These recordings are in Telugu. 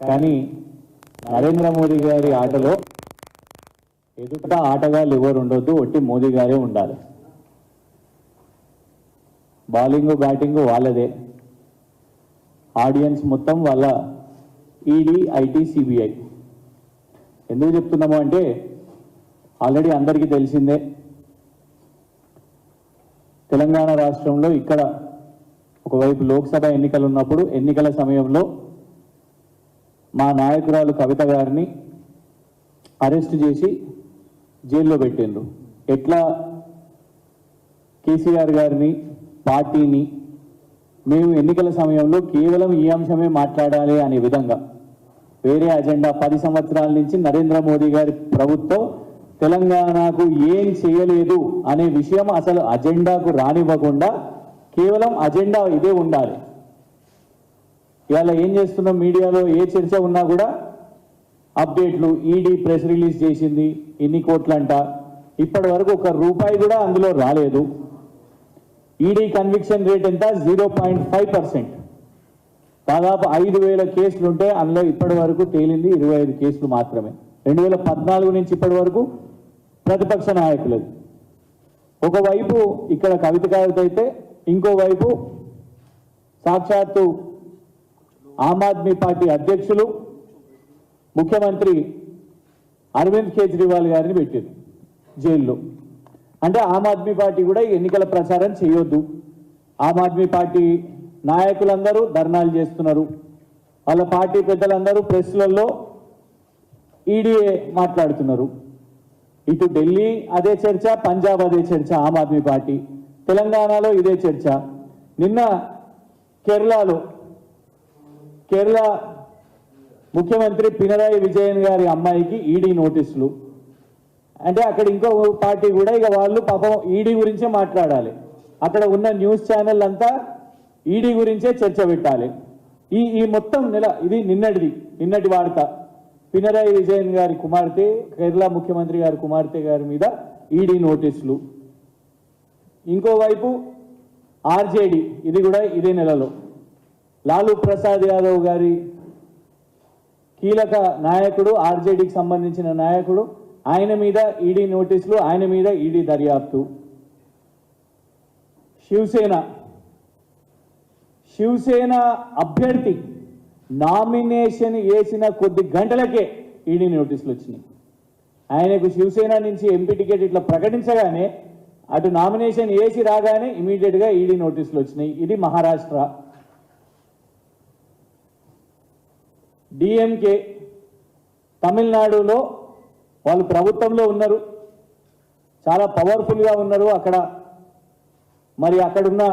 కానీ నరేంద్ర మోదీ గారి ఆటలో ఎదుట ఆటగాళ్ళు ఎవరు ఉండొద్దు ఒట్టి మోదీ గారే ఉండాలి. బౌలింగ్ బ్యాటింగ్ వాళ్ళదే. ఆడియన్స్ మొత్తం వాళ్ళ ఈడీ ఐటీ సిబిఐ. ఎందుకు చెప్తున్నాము అంటే ఆల్రెడీ అందరికీ తెలిసిందే. తెలంగాణ రాష్ట్రంలో ఇక్కడ ఒకవైపు లోక్సభ ఎన్నికలు ఉన్నప్పుడు ఎన్నికల సమయంలో మా నాయకురాలు కవిత గారిని అరెస్ట్ చేసి జైల్లో పెట్టిండ్రు. ఎట్లా కేసీఆర్ గారిని పార్టీని మేము ఎన్నికల సమయంలో కేవలం ఈ అంశమే మాట్లాడాలి అనే విధంగా వేరే అజెండా పది సంవత్సరాల నుంచి నరేంద్ర మోదీ గారి ప్రభుత్వం తెలంగాణకు ఏం చేయలేదు అనే విషయం అసలు అజెండాకు రానివ్వకుండా కేవలం అజెండా ఇదే ఉండాలి. ఇవాళ ఏం చేస్తున్నాం మీడియాలో ఏ చర్చ ఉన్నా కూడా అప్డేట్లు ఈడీ ప్రెస్ రిలీజ్ చేసింది ఎన్ని కోట్లంట. ఇప్పటి వరకు ఒక రూపాయి కూడా అందులో రాలేదు. ఈడీ కన్విక్షన్ రేట్ ఎంత? Zero point five percent. దాదాపు ఐదు వేల కేసులు ఉంటే అందులో ఇప్పటి వరకు తేలింది ఇరవై ఐదు కేసులు మాత్రమే. రెండు వేల పద్నాలుగు నుంచి ఇప్పటి వరకు ప్రతిపక్ష నాయకులది. ఒకవైపు ఇక్కడ కవిత కవిత అయితే ఇంకోవైపు సాక్షాత్తు ఆమ్ ఆద్మీ పార్టీ అధ్యక్షులు ముఖ్యమంత్రి అరవింద్ కేజ్రీవాల్ గారిని పెట్టారు జైల్లో. అంటే ఆమ్ ఆద్మీ పార్టీ కూడా ఎన్నికల ప్రచారం చేయొద్దు. ఆమ్ ఆద్మీ పార్టీ నాయకులందరూ ధర్నాలు చేస్తున్నారు. వాళ్ళ పార్టీ పెద్దలందరూ ప్రెస్లలో ఈడీఏ మాట్లాడుతున్నారు. ఇటు ఢిల్లీ అదే చర్చ పంజాబ్ అదే చర్చ ఆమ్ ఆద్మీ పార్టీ. తెలంగాణలో ఇదే చర్చ. నిన్న కేరళలో కేరళ ముఖ్యమంత్రి పినరాయి విజయన్ గారి అమ్మాయికి ఈడీ నోటీసులు. అంటే అక్కడ ఇంకో పార్టీ కూడా ఇక వాళ్ళు పాపం ఈడీ గురించే మాట్లాడాలి. అక్కడ ఉన్న న్యూస్ ఛానల్ అంతా ఈడీ గురించే చర్చ పెట్టాలి. ఈ ఈ మొత్తం నెల ఇది నిన్నటిది నిన్నటి వార్త. పినరాయి విజయన్ గారి కుమార్తె కేరళ ముఖ్యమంత్రి గారి కుమార్తె గారి మీద ఈడీ నోటీసులు. ఇంకోవైపు ఆర్జేడి ఇది కూడా ఇదే నెలలో. లాలూ ప్రసాద్ యాదవ్ గారి కీలక నాయకుడు ఆర్జేడీకి సంబంధించిన నాయకుడు. ఆయన మీద ఈడీ నోటీసులు ఆయన మీద ఈడీ దర్యాప్తు. శివసేన. శివసేన అభ్యర్థి నామినేషన్ వేసిన కొద్ది గంటలకే ఈడీ నోటీసులు వచ్చినాయి. ఆయనకు శివసేన నుంచి ఎంపీ టికెట్ ఇట్లా ప్రకటించగానే అటు నామినేషన్ వేసి రాగానే ఇమీడియట్గా ఈడీ నోటీసులు వచ్చినాయి. ఇది మహారాష్ట్ర డిఎంకే తమిళనాడులో వాళ్ళు ప్రభుత్వంలో ఉన్నారు. చాలా పవర్ఫుల్గా ఉన్నారు అక్కడ. మరి అక్కడున్న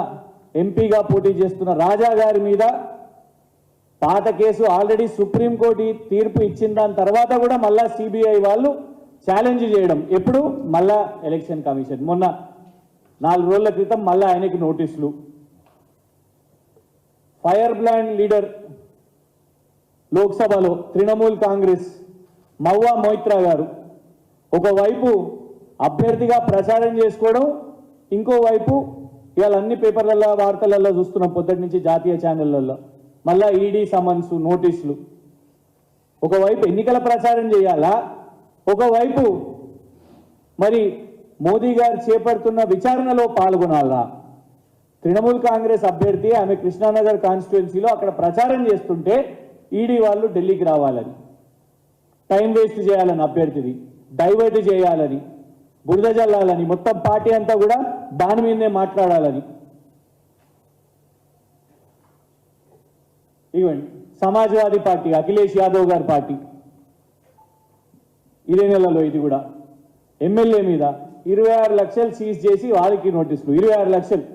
ఎంపీగా పోటీ చేస్తున్న రాజా గారి మీద పాత కేసు ఆల్రెడీ సుప్రీంకోర్టు తీర్పు ఇచ్చిన దాని తర్వాత కూడా మళ్ళా సిబిఐ వాళ్ళు ఛాలెంజ్ చేయడం. ఎప్పుడు? మళ్ళా ఎలక్షన్ కమిషన్ మొన్న నాలుగు రోజుల క్రితం మళ్ళా ఆయనకి నోటీసులు ఫైర్ బ్లాండ్ లీడర్ లోక్సభలో తృణమూల్ కాంగ్రెస్ మవ్వా మొయిత్రా గారు ఒకవైపు అభ్యర్థిగా ప్రచారం చేసుకోవడం ఇంకోవైపు ఇవాళ అన్ని పేపర్లలో వార్తలలో చూస్తున్నాం పొద్దుటి నుంచి జాతీయ ఛానళ్ళలో మళ్ళా ఈడీ సమన్స్ నోటీసులు. ఒకవైపు ఎన్నికల ప్రచారం చేయాలా? ఒకవైపు మరి మోదీ గారు చేపడుతున్న విచారణలో పాల్గొనాలా? తృణమూల్ కాంగ్రెస్ అభ్యర్థి ఆమె కృష్ణానగర్ కాన్స్టిట్యున్సీలో అక్కడ ప్రచారం చేస్తుంటే ఈడీ వాళ్ళు ఢిల్లీకి రావాలని టైం వేస్ట్ చేయాలని అభ్యర్థిది డైవర్ట్ చేయాలని బురద జల్లాలని మొత్తం పార్టీ అంతా కూడా దాని మీదనే మాట్లాడాలని. ఇవ్వండి. సమాజ్వాదీ పార్టీ అఖిలేష్ యాదవ్ గారి పార్టీ. ఇదే నెలలో ఇది కూడా. ఎమ్మెల్యే మీద ఇరవై ఆరు లక్షలు సీజ్ చేసి వాళ్ళకి నోటీసులు. ఇరవై ఆరు లక్షలు.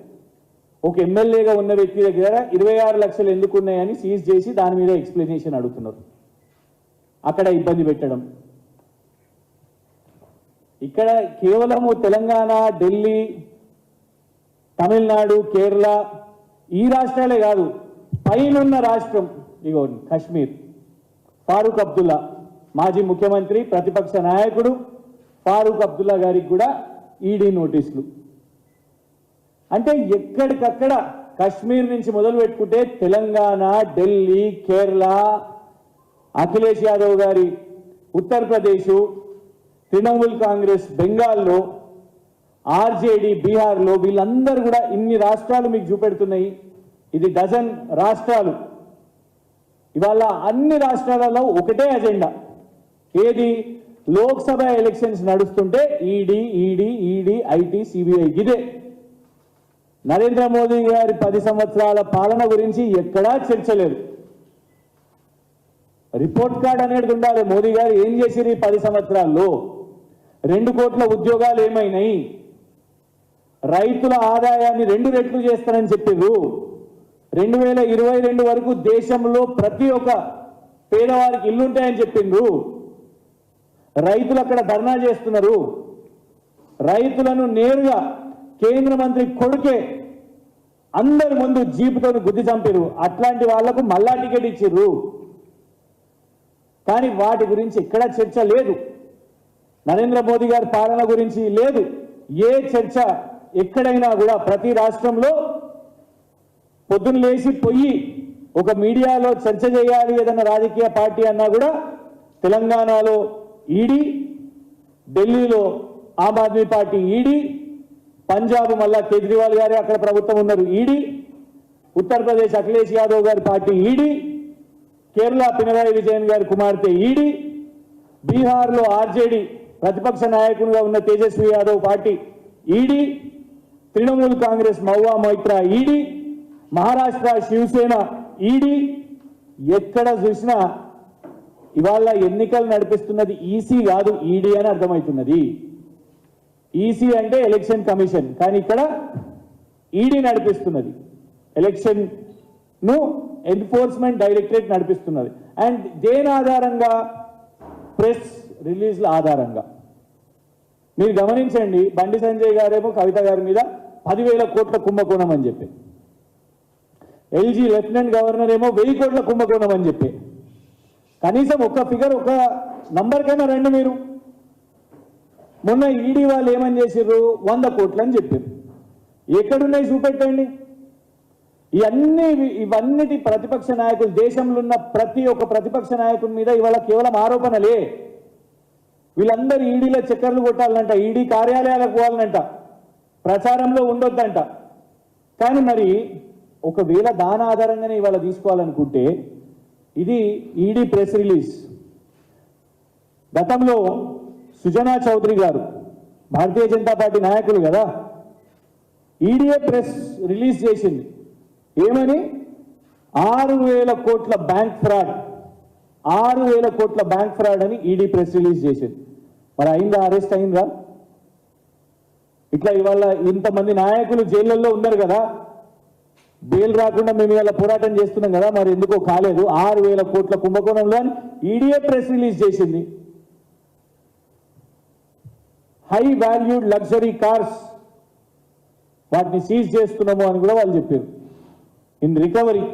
ఒక ఎమ్మెల్యేగా ఉన్న వ్యక్తి దగ్గర ఇరవై ఆరు లక్షలు ఎందుకు ఉన్నాయని సీజ్ చేసి దాని మీద ఎక్స్ప్లెనేషన్ అడుగుతున్నారు. అక్కడ ఇబ్బంది పెట్టడం. ఇక్కడ కేవలము తెలంగాణ ఢిల్లీ తమిళనాడు కేరళ ఈ రాష్ట్రాలే కాదు పైనున్న రాష్ట్రం ఇగో కశ్మీర్ ఫారూక్ అబ్దుల్లా మాజీ ముఖ్యమంత్రి ప్రతిపక్ష నాయకుడు ఫారూక్ అబ్దుల్లా గారికి కూడా ఈడీ నోటీసులు. అంటే ఎక్కడికక్కడ కశ్మీర్ నుంచి మొదలు పెట్టుకుంటే తెలంగాణ ఢిల్లీ కేరళ అఖిలేష్ యాదవ్ గారి ఉత్తరప్రదేశ్ తృణమూల్ కాంగ్రెస్ బెంగాల్లో ఆర్జేడి బీహార్లో వీళ్ళందరూ కూడా ఇన్ని రాష్ట్రాలు మీకు చూపెడుతున్నాయి. ఇది డజన్ రాష్ట్రాలు. ఇవాళ అన్ని రాష్ట్రాలలో ఒకటే అజెండా. ఏది? లోక్సభ ఎలక్షన్స్ నడుస్తుంటే ED ED ED IT CBI ఇదే. నరేంద్ర మోదీ గారి పది సంవత్సరాల పాలన గురించి ఎక్కడా చర్చలేదు. రిపోర్ట్ కార్డ్ అనేది ఉండాలి. మోదీ గారు ఏం చేసిరు ఈ పది సంవత్సరాల్లో? రెండు కోట్ల ఉద్యోగాలు ఏమైనాయి? రైతుల ఆదాయాన్ని రెండు రెట్లు చేస్తానని చెప్పిండ్రు రెండు వేల ఇరవై రెండు వరకు దేశంలో ప్రతి ఒక్క పేదవారికి ఇల్లుంటాయని చెప్పిండ్రు. రైతులు అక్కడ ధర్నా చేస్తున్నారు. రైతులను నేరుగా కేంద్ర మంత్రి కొడుకే అందరి ముందు జీపుతో గుద్ది చంపారు అట్లాంటి వాళ్ళకు మళ్ళా టికెట్ ఇచ్చిర్రు. కానీ వాటి గురించి ఎక్కడా చర్చ లేదు. నరేంద్ర మోదీ గారి పాలన గురించి లేదు. ఏ చర్చ ఎక్కడైనా కూడా ప్రతి రాష్ట్రంలో పొద్దున లేచి పొయ్యి ఒక మీడియాలో చర్చ చేయాలి ఏదైనా రాజకీయ పార్టీ అన్నా కూడా తెలంగాణలో ఈడీ ఢిల్లీలో ఆమ్ ఆద్మీ పార్టీ ఈడీ పంజాబ్ మళ్ళా కేజ్రీవాల్ గారే అక్కడ ప్రభుత్వం ఉన్నారు. ఈడీ ఉత్తరప్రదేశ్ అఖిలేష్ యాదవ్ గారి పార్టీ ఈడీ కేరళ పినరాయి విజయన్ గారి కుమార్తె ఈడీ బీహార్లో ఆర్జేడీ ప్రతిపక్ష నాయకునిగా ఉన్న Tejashwi Yadav party ED Trinamool Congress Mahua Moitra ED Maharashtra Shiv Sena ED. ఎక్కడ చూసినా ఇవాళ ఎన్నికలు నడిపిస్తున్నది ఈసీ కాదు ఈడీ అని అర్థమవుతున్నది. ఈసీ అంటే ఎలక్షన్ కమిషన్ కానీ ఇక్కడ ఈడీ నడిపిస్తున్నది. ఎలక్షన్ను ఎన్ఫోర్స్మెంట్ డైరెక్టరేట్ నడిపిస్తున్నది. అండ్ దేని ఆధారంగా? ప్రెస్ రిలీజ్ల ఆధారంగా. మీరు గమనించండి బండి సంజయ్ గారేమో కవిత గారి మీద పదివేల కోట్ల కుంభకోణం అని చెప్పి. ఎల్జీ లెఫ్టినెంట్ గవర్నర్ ఏమో వెయ్యి కోట్ల కుంభకోణం అని చెప్పి. కనీసం ఒక ఫిగర్ ఒక నంబర్కైనా రండి మీరు. మొన్న ఈడీ వాళ్ళు ఏమని చేసిర్రు? వంద కోట్లు అని చెప్పారు ఎక్కడున్నాయి చూపెట్టండి. ఇవన్నీ ఇవన్నిటి ప్రతిపక్ష నాయకులు దేశంలో ఉన్న ప్రతి ఒక్క ప్రతిపక్ష నాయకుడి మీద ఇవాళ కేవలం ఆరోపణలే. వీళ్ళందరూ ఈడీలో చక్కర్లు కొట్టాలంట ఈడీ కార్యాలయాలకు పోవాలంట ప్రచారంలో ఉండొద్దంట. కానీ మరి ఒకవేళ దాని ఆధారంగానే ఇవాళ తీసుకోవాలనుకుంటే ఇది ఈడీ ప్రెస్ రిలీజ్. గతంలో సుజనా చౌదరి గారు భారతీయ జనతా పార్టీ నాయకులు కదా. ఈడీఏ ప్రెస్ రిలీజ్ చేసింది. ఏమని? ఆరు వేల కోట్ల బ్యాంక్ ఫ్రాడ్. ఆరు వేల కోట్ల బ్యాంక్ ఫ్రాడ్ అని ఈడీ ప్రెస్ రిలీజ్ చేసింది. మరి అయిందా? అరెస్ట్ అయిందా? ఇట్లా ఇవాళ ఇంతమంది నాయకులు జైళ్ళల్లో ఉన్నారు కదా. బెయిల్ రాకుండా మేము ఇవాళ పోరాటం చేస్తున్నాం కదా. మరి ఎందుకో కాలేదు. ఆరు వేల కోట్ల కుంభకోణంలో ఈడీఏ ప్రెస్ రిలీజ్ చేసింది. హై వాల్యూడ్ లగ్జరీ కార్స్ వాటిని సీజ్ చేస్తున్నాము అని కూడా వాళ్ళు చెప్పారు. ఇన్ రికవరీ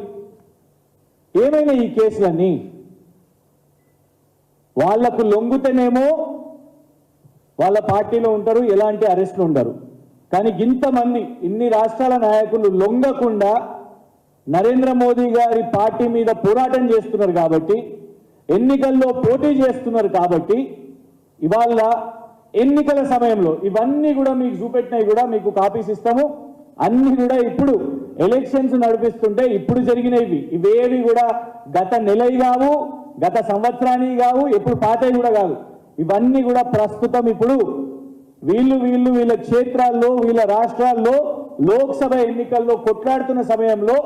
ఏమైనా ఈ కేసులన్నీ వాళ్ళకు లొంగుతేనేమో వాళ్ళ పార్టీలో ఉంటారు ఎలాంటి అరెస్టులు ఉండరు. కానీ ఇంతమంది ఇన్ని రాష్ట్రాల నాయకులు లొంగకుండా నరేంద్ర మోదీ గారి పార్టీ మీద పోరాటం చేస్తున్నారు కాబట్టి ఎన్నికల్లో పోటీ చేస్తున్నారు కాబట్టి ఇవాళ ఎన్నికల సమయంలో ఇవన్నీ కూడా మీకు చూపెట్టినవి కూడా మీకు కాపీస్ ఇస్తాము. అన్ని కూడా ఇప్పుడు ఎలక్షన్స్ నడిపిస్తుంటే ఇప్పుడు జరిగినవి. ఇవేవి కూడా గత నెలవి కావు గత సంవత్సరానికి కావు ఎప్పుడు పాతవి కూడా కాదు. ఇవన్నీ కూడా ప్రస్తుతం ఇప్పుడు వీళ్ళు వీళ్ళు వీళ్ళ క్షేత్రాల్లో వీళ్ళ రాష్ట్రాల్లో లోక్సభ ఎన్నికల్లో కొట్లాడుతున్న సమయంలో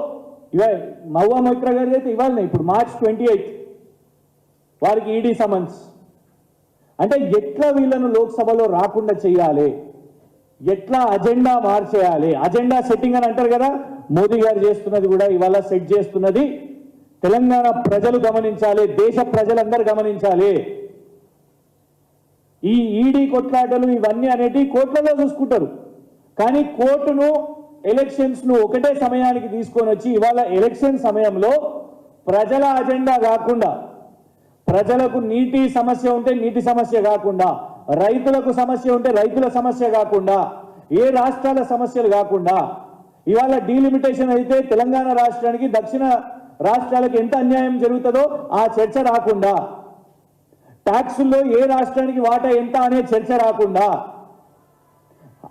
ఇవ మౌవా మైత్ర గారి అయితే ఇవ్వాలి ఇప్పుడు మార్చ్ ట్వంటీ ఎయిత్ వారికి ఈడీ సమన్స్. అంటే ఎట్లా వీళ్ళను లోక్సభలో రాకుండా చేయాలి? ఎట్లా అజెండా మార్చేయాలి? అజెండా సెట్టింగ్ అని అంటారు కదా మోదీ గారు చేస్తున్నది కూడా ఇవాళ సెట్ చేస్తున్నది. తెలంగాణ ప్రజలు గమనించాలి దేశ ప్రజలందరూ గమనించాలి. ఈ ఈడీ కొట్లాటలు ఇవన్నీ అనేటివి కోర్టులలో చూసుకుంటారు. కానీ కోర్టును ఎలక్షన్స్ను ఒకటే సమయానికి తీసుకొని వచ్చి ఇవాళ ఎలక్షన్ సమయంలో ప్రజల అజెండా కాకుండా ప్రజలకు నీటి సమస్య ఉంటే నీటి సమస్య కాకుండా రైతులకు సమస్య ఉంటే రైతుల సమస్య కాకుండా ఏ రాష్ట్రాల సమస్యలు కాకుండా ఇవాళ డీలిమిటేషన్ అయితే తెలంగాణ రాష్ట్రానికి దక్షిణ రాష్ట్రాలకు ఎంత అన్యాయం జరుగుతుందో ఆ చర్చ రాకుండా ట్యాక్సుల్లో ఏ రాష్ట్రానికి వాటా ఎంత అనే చర్చ రాకుండా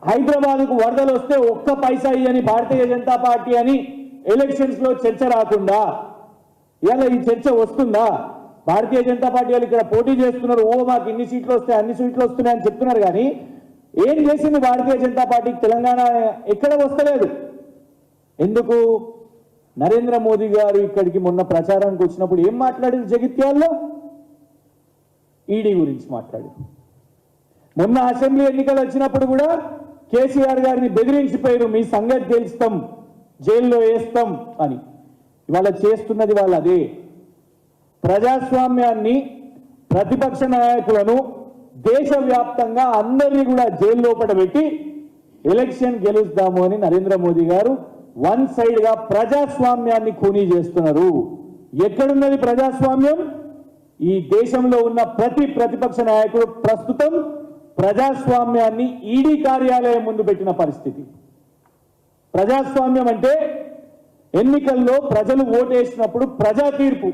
హైదరాబాద్కు వరదలు వస్తే ఒక్క పైసా అని భారతీయ జనతా పార్టీ అని ఎలక్షన్స్లో చర్చ రాకుండా ఇవాళ ఈ చర్చ వస్తుందా? భారతీయ జనతా పార్టీ వాళ్ళు ఇక్కడ పోటీ చేస్తున్నారు. ఓ మాకు ఇన్ని సీట్లు వస్తాయి అన్ని సీట్లు వస్తున్నాయి అని చెప్తున్నారు కానీ ఏం చేసింది భారతీయ జనతా పార్టీకి తెలంగాణ ఎక్కడ వస్తలేదు. ఎందుకు? నరేంద్ర మోదీ గారు ఇక్కడికి మొన్న ప్రచారానికి వచ్చినప్పుడు ఏం మాట్లాడారు జగిత్యాల్లో ఈడీ గురించి మాట్లాడారు. మొన్న అసెంబ్లీ ఎన్నికలు వచ్చినప్పుడు కూడా కేసీఆర్ గారిని బెదిరించిపోయారు మీ సంగతి తెలుస్తాం జైల్లో వేస్తాం అని. ఇవాళ చేస్తున్నది వాళ్ళు అదే. ప్రజాస్వామ్యాన్ని ప్రతిపక్ష నాయకులను దేశవ్యాప్తంగా అందరినీ కూడా జైలు లోపల పెట్టి ఎలక్షన్ గెలుస్తాము అని నరేంద్ర మోదీ గారు వన్ సైడ్గా ప్రజాస్వామ్యాన్ని ఖూనీ చేస్తున్నారు. ఎక్కడున్నది ప్రజాస్వామ్యం? ఈ దేశంలో ఉన్న ప్రతి ప్రతిపక్ష నాయకుడు ప్రస్తుతం ప్రజాస్వామ్యాన్ని ఈడీ కార్యాలయం ముందు పెట్టిన పరిస్థితి. ప్రజాస్వామ్యం అంటే ఎన్నికల్లో ప్రజలు ఓటేసినప్పుడు ప్రజా తీర్పు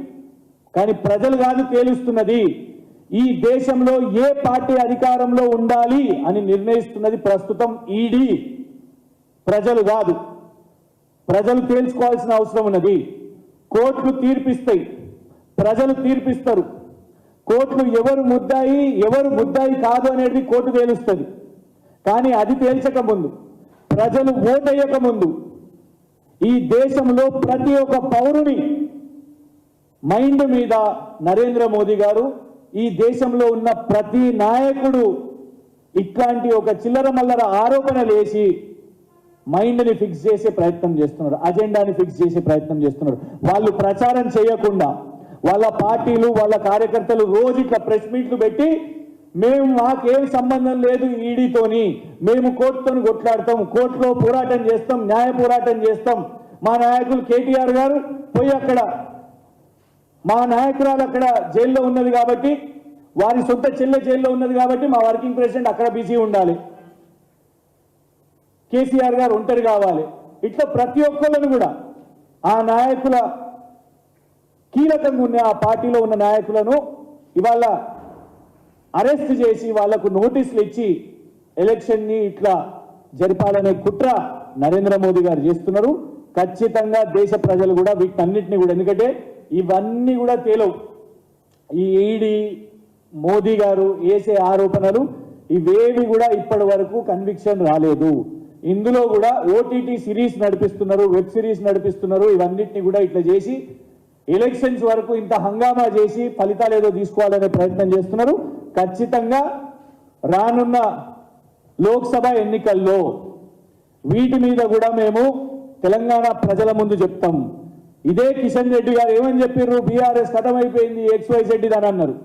కానీ ప్రజలు కాదు తేలుస్తున్నది. ఈ దేశంలో ఏ పార్టీ అధికారంలో ఉండాలి అని నిర్ణయిస్తున్నది ప్రస్తుతం ఈడీ. ప్రజలు కాదు. ప్రజలు తేల్చుకోవాల్సిన అవసరం ఉన్నది. కోర్టులు తీర్పిస్తాయి. ప్రజలు తీర్పిస్తారు. కోర్టులు ఎవరు ముద్దాయి ఎవరు ముద్దాయి కాదు అనేది కోర్టు తేలుస్తుంది. కానీ అది తేల్చక ముందు ప్రజలు ఓటయ్యక ముందు ఈ దేశంలో ప్రతి ఒక్క పౌరుని మైండ్ మీద నరేంద్ర మోదీ గారు ఈ దేశంలో ఉన్న ప్రతి నాయకుడు ఇట్లాంటి ఒక చిల్లర మల్లర ఆరోపణలు వేసి మైండ్ని ఫిక్స్ చేసే ప్రయత్నం చేస్తున్నారు అజెండాని ఫిక్స్ చేసే ప్రయత్నం చేస్తున్నారు. వాళ్ళు ప్రచారం చేయకుండా వాళ్ళ పార్టీలు వాళ్ళ కార్యకర్తలు రోజు ఇట్లా ప్రెస్ మీట్లు పెట్టి మేము మాకేం సంబంధం లేదు ఈడీతోని మేము కోర్టుతో కొట్లాడతాం కోర్టులో పోరాటం చేస్తాం న్యాయ పోరాటం చేస్తాం. మా నాయకులు కేటీఆర్ గారు పోయి అక్కడ మా నాయకురాలు అక్కడ జైల్లో ఉన్నది కాబట్టి వారి సొంత చెల్లె జైల్లో ఉన్నది కాబట్టి మా వర్కింగ్ ప్రెసిడెంట్ అక్కడ బిజీ ఉండాలి. కేసీఆర్ గారు ఒంటరి కావాలి. ఇట్లా ప్రతి ఒక్కళ్ళను కూడా ఆ నాయకుల కీలకంగా ఉన్న ఆ పార్టీలో ఉన్న నాయకులను ఇవాళ అరెస్ట్ చేసి వాళ్ళకు నోటీసులు ఇచ్చి ఎలక్షన్ని ఇట్లా జరిపాలనే కుట్ర నరేంద్ర మోదీ గారు చేస్తున్నారు. ఖచ్చితంగా దేశ ప్రజలు కూడా వీటన్నిటిని కూడా ఎందుకంటే ఇవన్నీ కూడా తేలవు. ఈ ఈడీ మోదీ గారు వేసే ఆరోపణలు ఇవేవి కూడా ఇప్పటి వరకు కన్విక్షన్ రాలేదు. ఇందులో కూడా ఓటీటీ సిరీస్ నడిపిస్తున్నారు వెబ్ సిరీస్ నడిపిస్తున్నారు ఇవన్నిటిని కూడా ఇట్లా చేసి ఎలక్షన్స్ వరకు ఇంత హంగామా చేసి ఫలితాలు ఏదో తీసుకోవాలనే ప్రయత్నం చేస్తున్నారు. ఖచ్చితంగా రానున్న లోక్సభ ఎన్నికల్లో వీటి మీద కూడా మేము తెలంగాణ ప్రజల ముందు చెప్తాం. ఇదే కిషన్ రెడ్డి గారు ఏమని చెప్పారు బీఆర్ఎస్ కథమైపోయింది ఎక్స్వైజెడ్ అని అన్నారు.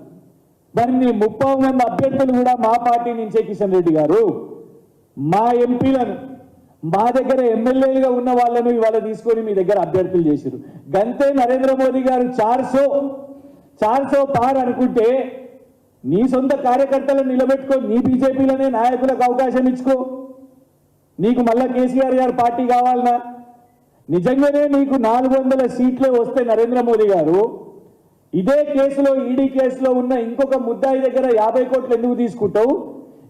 దాన్ని ముప్పై మంది అభ్యర్థులు కూడా మా పార్టీ నుంచే కిషన్ రెడ్డి గారు. మా ఎంపీలను మా దగ్గర ఎమ్మెల్యేలుగా ఉన్న వాళ్ళను ఇవాళ తీసుకొని మీ దగ్గర అభ్యర్థులు చేశారు గంతే నరేంద్ర మోదీ గారు చార్సో చార్సో పార్ అనుకుంటే నీ సొంత కార్యకర్తలను నిలబెట్టుకో నీ బీజేపీలోనే నాయకులకు అవకాశం ఇచ్చుకో. నీకు మళ్ళా కేసీఆర్ గారు పార్టీ కావాలనా? నిజంగానే నీకు నాలుగు వందల సీట్లే వస్తే నరేంద్ర మోదీ గారు ఇదే కేసులో ఈడీ కేసులో ఉన్న ఇంకొక ముద్దాయి దగ్గర యాభై కోట్లు ఎందుకు తీసుకుంటావు?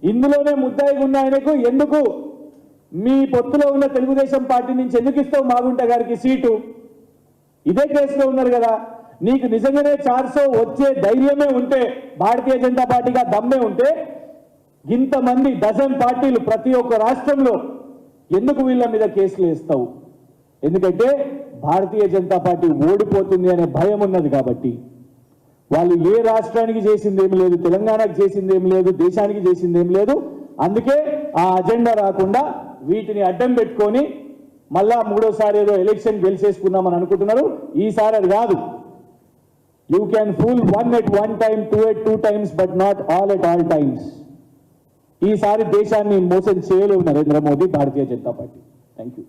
ఇందులోనే ముద్దాయి ఉన్న ఆయనకు ఎందుకు మీ పొత్తులో ఉన్న తెలుగుదేశం పార్టీ నుంచి ఎందుకు ఇస్తావు మాగుంట గారికి సీటు? ఇదే కేసులో ఉన్నారు కదా. నీకు నిజంగానే చార్సో వచ్చే ధైర్యమే ఉంటే భారతీయ జనతా పార్టీగా దమ్మే ఉంటే ఇంతమంది డజన్ పార్టీలు ప్రతి ఒక్క రాష్ట్రంలో ఎందుకు వీళ్ళ మీద కేసులు వేస్తావు? ఎందుకంటే భారతీయ జనతా పార్టీ ఓడిపోతుంది అనే భయం ఉన్నది కాబట్టి. వాళ్ళు ఏ రాష్ట్రానికి చేసింది ఏమి లేదు తెలంగాణకు చేసింది ఏమి లేదు దేశానికి చేసింది ఏమి లేదు. అందుకే ఆ అజెండా రాకుండా వీటిని అడ్డం పెట్టుకొని మళ్ళా మూడోసారి ఏదో ఎలక్షన్ గెలిచేసుకుందామని అనుకుంటున్నారు. ఈసారి అది కాదు. You can fool one at one time two at two times but not all at all times ఈసారి దేశాన్ని మోసం చేయలేవు Narendra Modi Bharatiya Janata party. Thank you